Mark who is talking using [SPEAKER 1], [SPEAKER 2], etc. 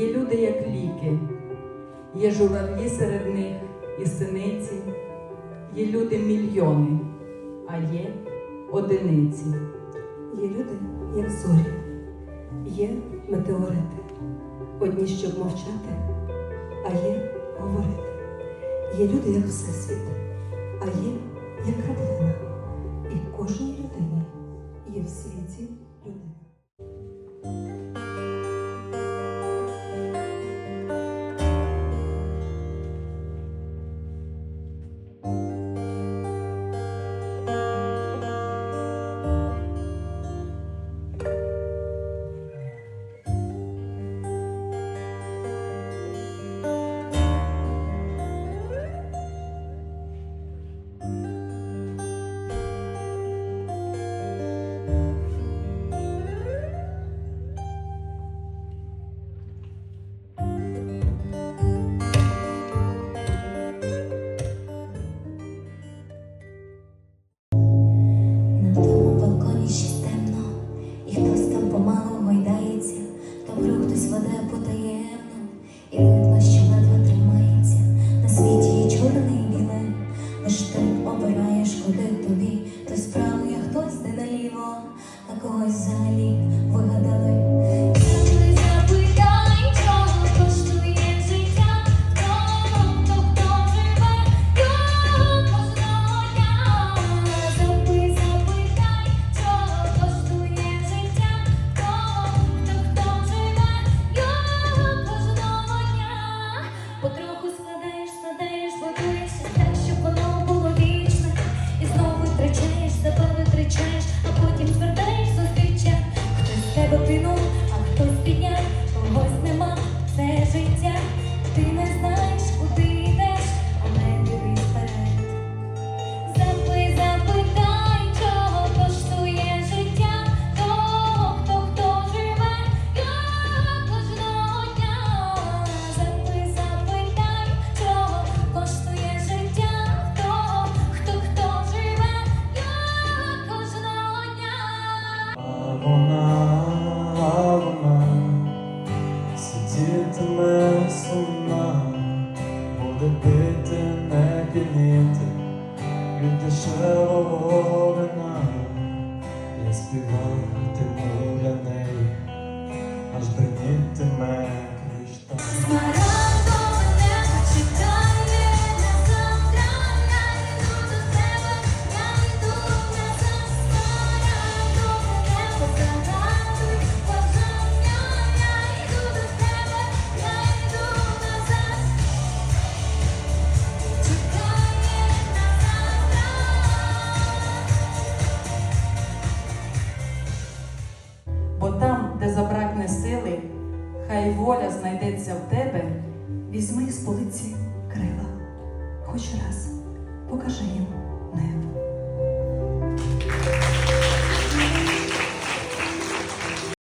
[SPEAKER 1] Є люди, як ліки, є журавлі серед них і синиці, є люди мільйони, а є одиниці.
[SPEAKER 2] Є люди, як зорі, є метеорити. Одні, щоб мовчати, а є говорити. Є люди, як всесвіт, а є як родина. І кожній людині є в світі.
[SPEAKER 3] когось взагалі вигадали. дитину, а хтось підняв, когось нема, все життя.
[SPEAKER 4] квіти, від дешевого вина я співатиму.
[SPEAKER 1] хай воля знайдеться в тебе,
[SPEAKER 2] візьми з полиці крила, хоч раз покажи їм.